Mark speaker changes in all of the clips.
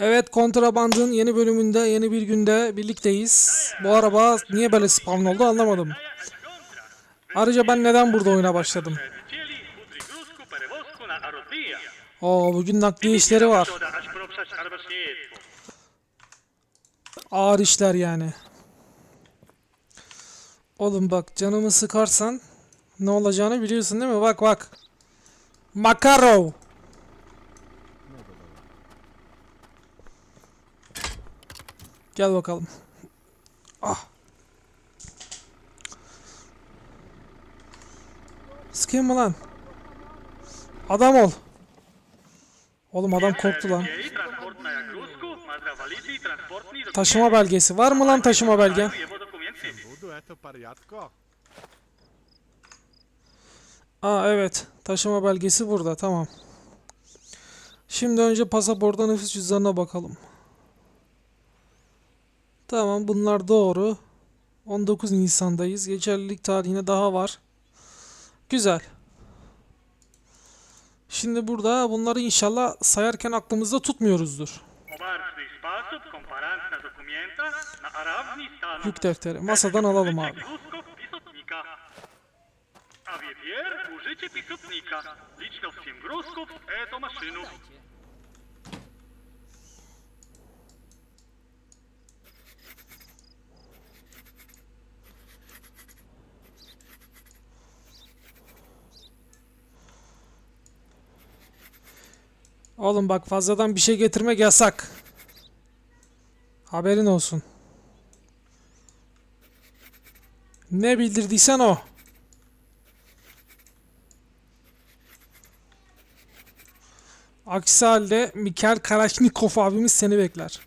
Speaker 1: Evet kontrabandın yeni bölümünde yeni bir günde birlikteyiz. Bu araba niye böyle spawn oldu anlamadım. Ayrıca ben neden burada oyuna başladım? Oo bugün nakliye işleri var. Ağır işler yani. Oğlum bak canımı sıkarsan ne olacağını biliyorsun değil mi? Bak bak. Makarov. Gel bakalım. Ah. Sıkayım mı lan? Adam ol. Oğlum adam korktu lan. Taşıma belgesi. Var mı lan taşıma
Speaker 2: pariatko.
Speaker 1: Aa evet. Taşıma belgesi burada. Tamam. Şimdi önce pasaporta nüfus cüzdanına bakalım. Tamam bunlar doğru. 19 Nisan'dayız. Geçerlilik tarihine daha var. Güzel. Şimdi burada bunları inşallah sayarken aklımızda tutmuyoruzdur. Yük defteri. Masadan alalım abi.
Speaker 3: Gruzków pisotnika. A wie pier, użycie pisotnika. Liczno w
Speaker 1: Oğlum bak fazladan bir şey getirmek yasak. Haberin olsun. Ne bildirdiysen o. Aksi halde Mikhail Kalashnikov abimiz seni bekler.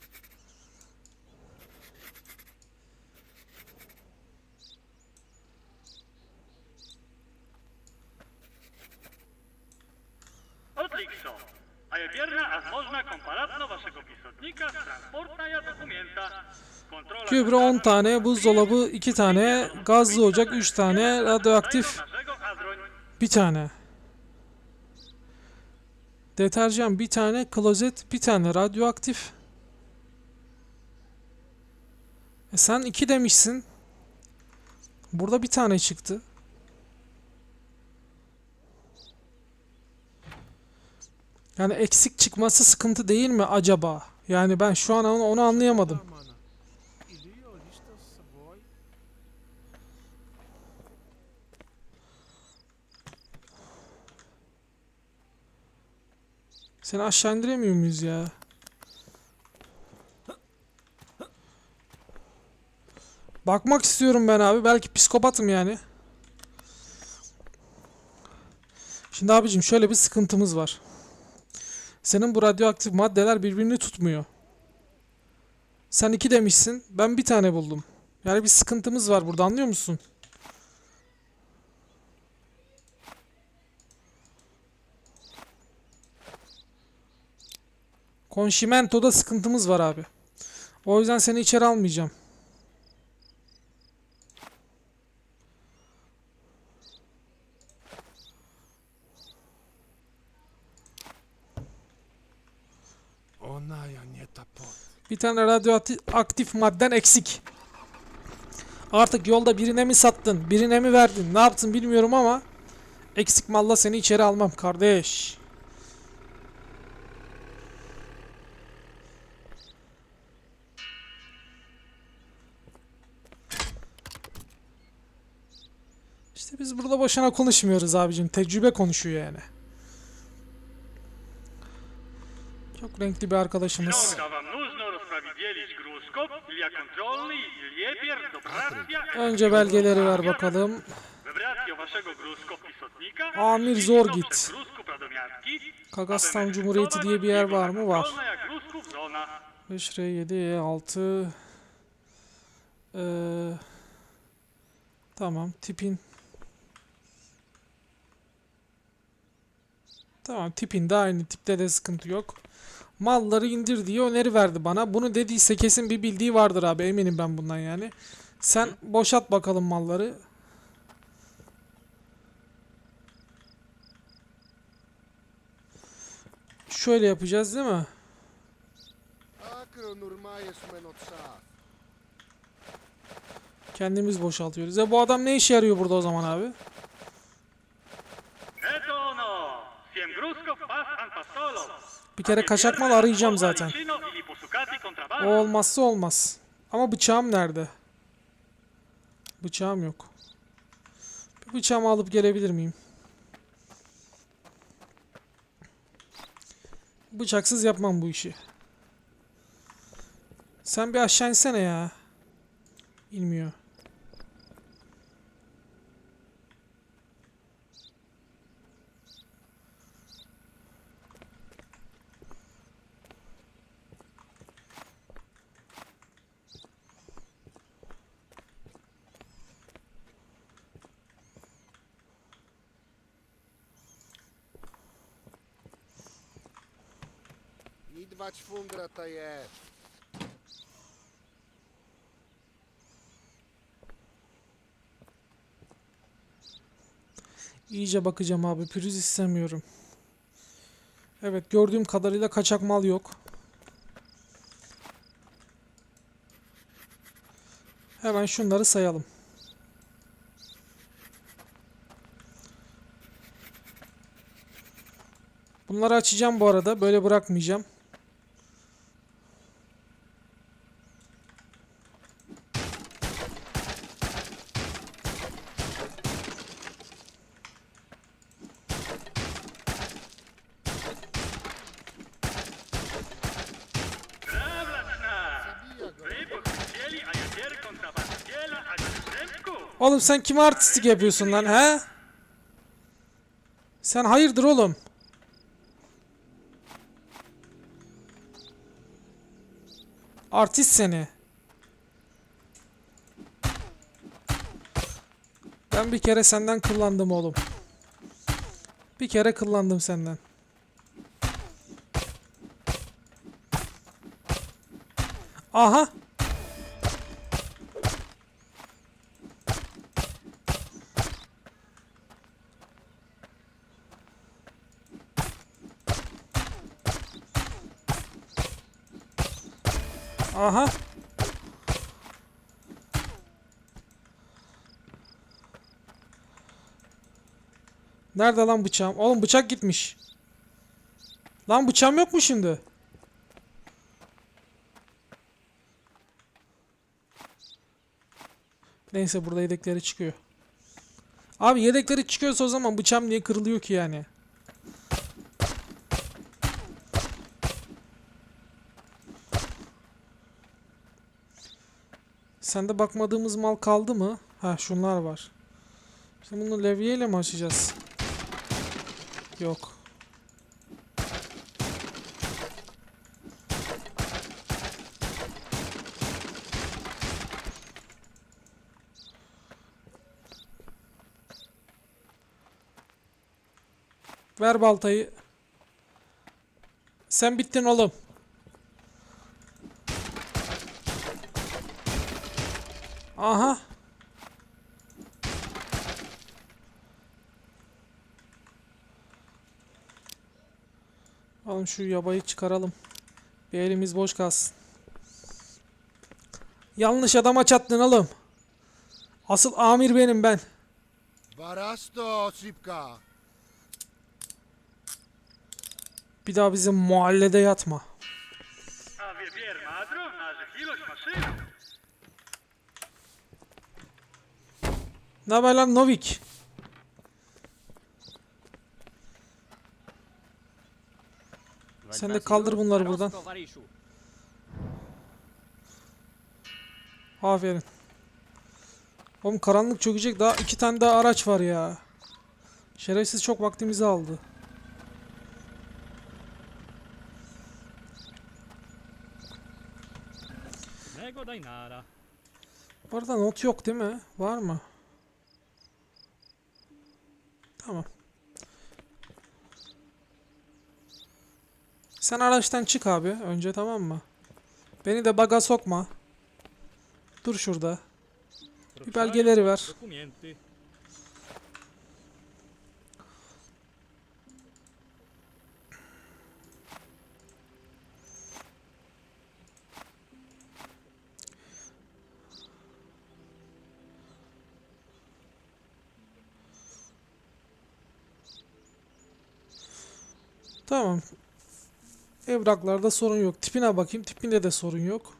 Speaker 3: Odlikso. A wierna, a można komparatno waszego pisotnika, transportna dokumenta.
Speaker 1: Kübra 10 tane, buzdolabı 2 tane, gazlı ocak 3 tane, radyoaktif
Speaker 3: naszego Adroń.
Speaker 1: 1 tane. Deterjan 1 tane, klozet 1 tane, radyoaktif. E sen 2 demişsin. Burada bir tane çıktı. Yani eksik çıkması sıkıntı değil mi acaba? Yani ben şu an onu, anlayamadım. Seni aşağı indiremiyor muyuz ya? Bakmak istiyorum ben abi. Belki psikopatım yani. Şimdi abicim şöyle bir sıkıntımız var. Senin bu radyoaktif maddeler birbirini tutmuyor. Sen iki demişsin. Ben bir tane buldum. Yani bir sıkıntımız var burada anlıyor musun? Konşimento'da sıkıntımız var abi. O yüzden seni içeri almayacağım. Bir tane radyoaktif madden eksik. Artık yolda birine mi sattın, birine mi verdin, ne yaptın bilmiyorum ama eksik malla seni içeri almam kardeş. İşte biz burada boşuna konuşmuyoruz abicim. Tecrübe konuşuyor yani. Çok renkli bir arkadaşımız. Önce belgeleri ver bakalım. Amir
Speaker 3: gruzków radomiarki,
Speaker 1: Kagastan Cumhuriyeti diye bir yer var mı? Var.
Speaker 3: kontrolna jak gruzków zona.
Speaker 1: 5 R 7 E 6 Ee, Tamam tipin Tamam tipin de aynı tipte de sıkıntı yok malları indir diye öneri verdi bana. Bunu dediyse kesin bir bildiği vardır abi eminim ben bundan yani. Sen boşalt bakalım malları. Şöyle yapacağız değil mi? Kendimiz boşaltıyoruz. Ya bu adam ne işe yarıyor burada o zaman abi? Bir kere kaçak mal arayacağım zaten. O olmazsa olmaz. Ama bıçağım nerede? Bıçağım yok. Bir bıçağımı alıp gelebilir miyim? Bıçaksız yapmam bu işi. Sen bir aşağı insene ya. İnmiyor.
Speaker 4: Idva çfungra ta je.
Speaker 1: İyice bakacağım abi. Pürüz istemiyorum. Evet gördüğüm kadarıyla kaçak mal yok. Hemen şunları sayalım. Bunları açacağım bu arada. Böyle bırakmayacağım. Oğlum sen kime artistik yapıyorsun lan he? Sen hayırdır oğlum? Artist seni. Ben bir kere senden kullandım oğlum. Bir kere kullandım senden. Aha. Nerede lan bıçağım? Oğlum bıçak gitmiş. Lan bıçağım yok mu şimdi? Neyse burada yedekleri çıkıyor. Abi yedekleri çıkıyorsa o zaman bıçağım niye kırılıyor ki yani? Sende bakmadığımız mal kaldı mı? Ha şunlar var. Şimdi bunu levyeyle mi açacağız? Yok. Ver baltayı. Sen bittin oğlum. Aha. Hemen şu yabayı çıkaralım. Bir elimiz boş kalsın. Yanlış adama çattın oğlum. Asıl amir benim ben.
Speaker 4: Barasto Sipka.
Speaker 1: Bir daha bizim mahallede yatma. Ne haber lan Novik? Sen de kaldır bunları buradan. Aferin. Oğlum karanlık çökecek. Daha iki tane daha araç var ya. Şerefsiz çok vaktimizi aldı. Bu arada not yok değil mi? Var mı? Tamam. Sen araçtan çık abi önce tamam mı? Beni de baga sokma. Dur şurada. Bir belgeleri ver. Tamam. Evraklarda sorun yok. Tipine bakayım. Tipinde de sorun yok.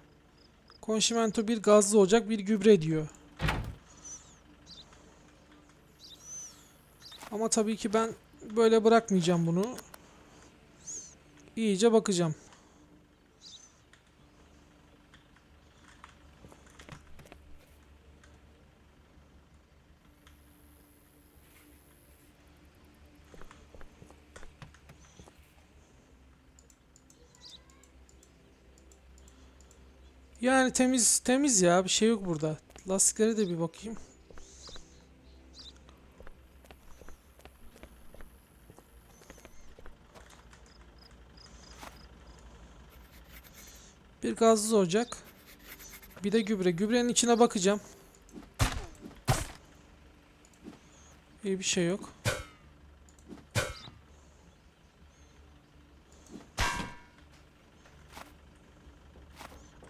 Speaker 1: Konşimento bir gazlı ocak bir gübre diyor. Ama tabii ki ben böyle bırakmayacağım bunu. İyice bakacağım. Yani temiz temiz ya bir şey yok burada. Lastiklere de bir bakayım. Bir gazsız ocak. Bir de gübre. Gübrenin içine bakacağım. İyi bir şey yok.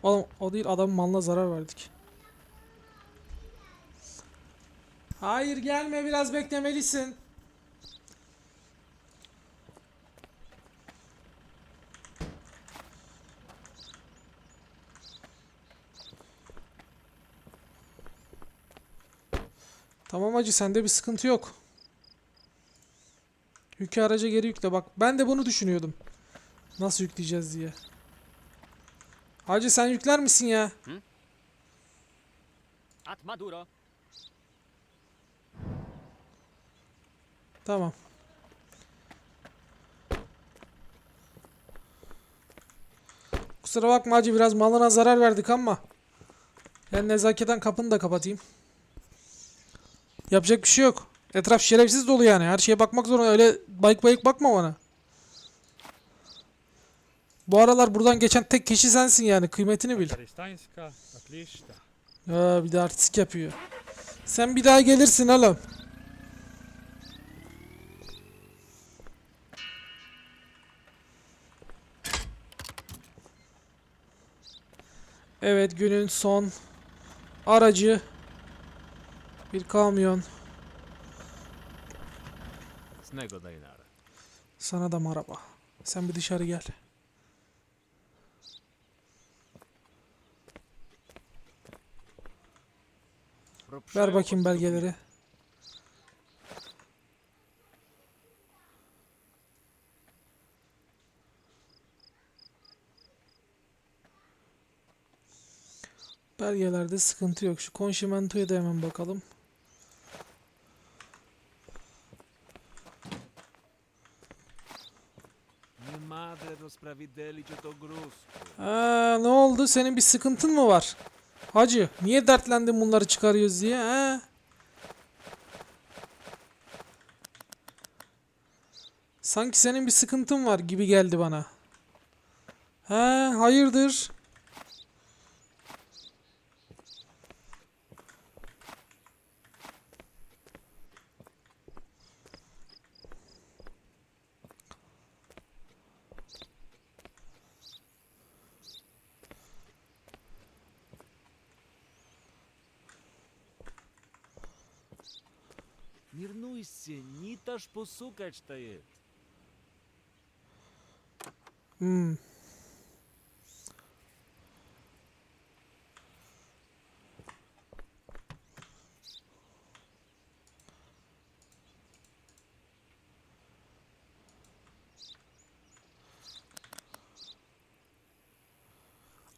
Speaker 1: Oğlum o değil adamın malına zarar verdik. Hayır gelme biraz beklemelisin. Tamam hacı sende bir sıkıntı yok. Yükü araca geri yükle bak. Ben de bunu düşünüyordum. Nasıl yükleyeceğiz diye. Hacı sen yükler misin ya?
Speaker 5: At Maduro.
Speaker 1: Tamam. Kusura bakma hacı biraz malına zarar verdik ama. Ben nezaketen kapını da kapatayım. Yapacak bir şey yok. Etraf şerefsiz dolu yani. Her şeye bakmak zorunda. Öyle bayık bayık bakma bana. Bu aralar buradan geçen tek kişi sensin yani. Kıymetini bil. Ha, bir de artistik yapıyor. Sen bir daha gelirsin oğlum. Evet günün son aracı bir kamyon. Sana da merhaba. Sen bir dışarı gel. Ver bakayım belgeleri. Belgelerde sıkıntı yok. Şu konşimentoya da hemen bakalım. Aa, ne oldu? Senin bir sıkıntın mı var? Hacı, niye dertlendin bunları çıkarıyoruz diye? Ha? Sanki senin bir sıkıntın var gibi geldi bana. Ha, hayırdır?
Speaker 6: Мирнуйся, не таж посукать стоит.
Speaker 1: Hmm.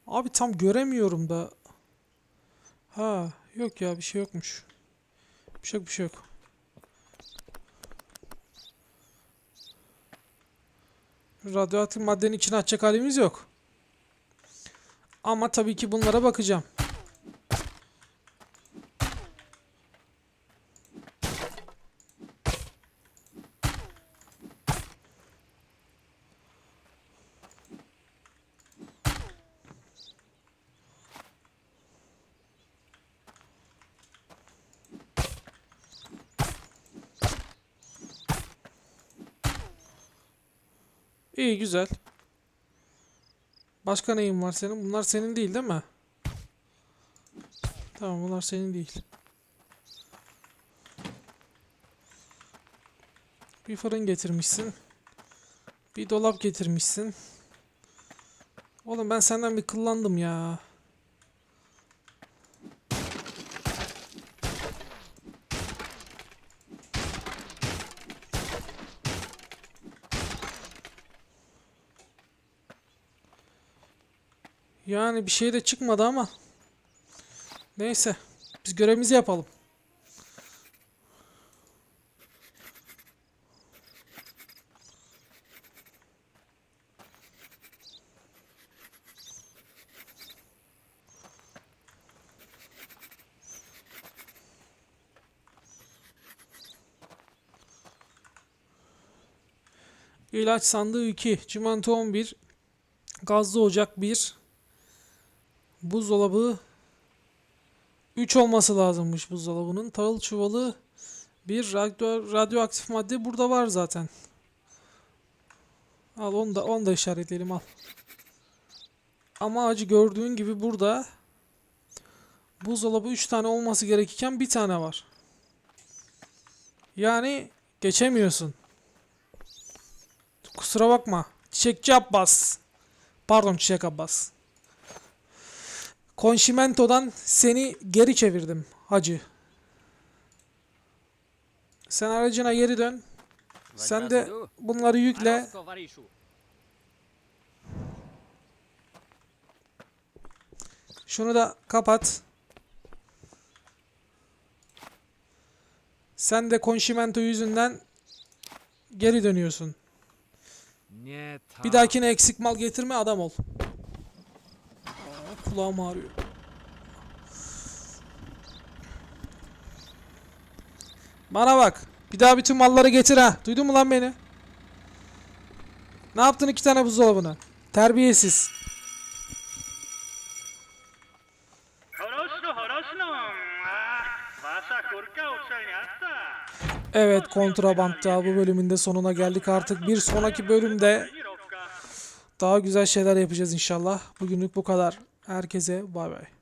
Speaker 1: Abi tam göremiyorum da. Ha, yok ya bir şey yokmuş. Bir şey yok, bir şey yok. Radyoaktif maddenin içine atacak halimiz yok. Ama tabii ki bunlara bakacağım. İyi güzel. Başka neyin var senin? Bunlar senin değil değil mi? Tamam bunlar senin değil. Bir fırın getirmişsin. Bir dolap getirmişsin. Oğlum ben senden bir kıllandım ya. Yani bir şey de çıkmadı ama. Neyse. Biz görevimizi yapalım. İlaç sandığı 2, çimento 11, gazlı ocak 1, buzdolabı 3 olması lazımmış buzdolabının. Tahıl çuvalı bir radyo, radyoaktif madde burada var zaten. Al onu da onu da işaretleyelim al. Ama acı gördüğün gibi burada buzdolabı 3 tane olması gerekirken bir tane var. Yani geçemiyorsun. Kusura bakma. Çiçekçi Abbas. Pardon Çiçek Abbas. Konşimento'dan seni geri çevirdim hacı. Sen aracına geri dön. Sen de bunları yükle. Şunu da kapat. Sen de konşimento yüzünden geri dönüyorsun. Bir dahakine eksik mal getirme adam ol. Kulağım ağrıyor. Bana bak. Bir daha bütün malları getir ha. Duydun mu lan beni? Ne yaptın iki tane buzdolabına? Terbiyesiz.
Speaker 3: Ah.
Speaker 1: Evet kontrabandta bu bölümün de sonuna geldik artık. Bir sonraki bölümde daha güzel şeyler yapacağız inşallah. Bugünlük bu kadar. Herkese bay bay.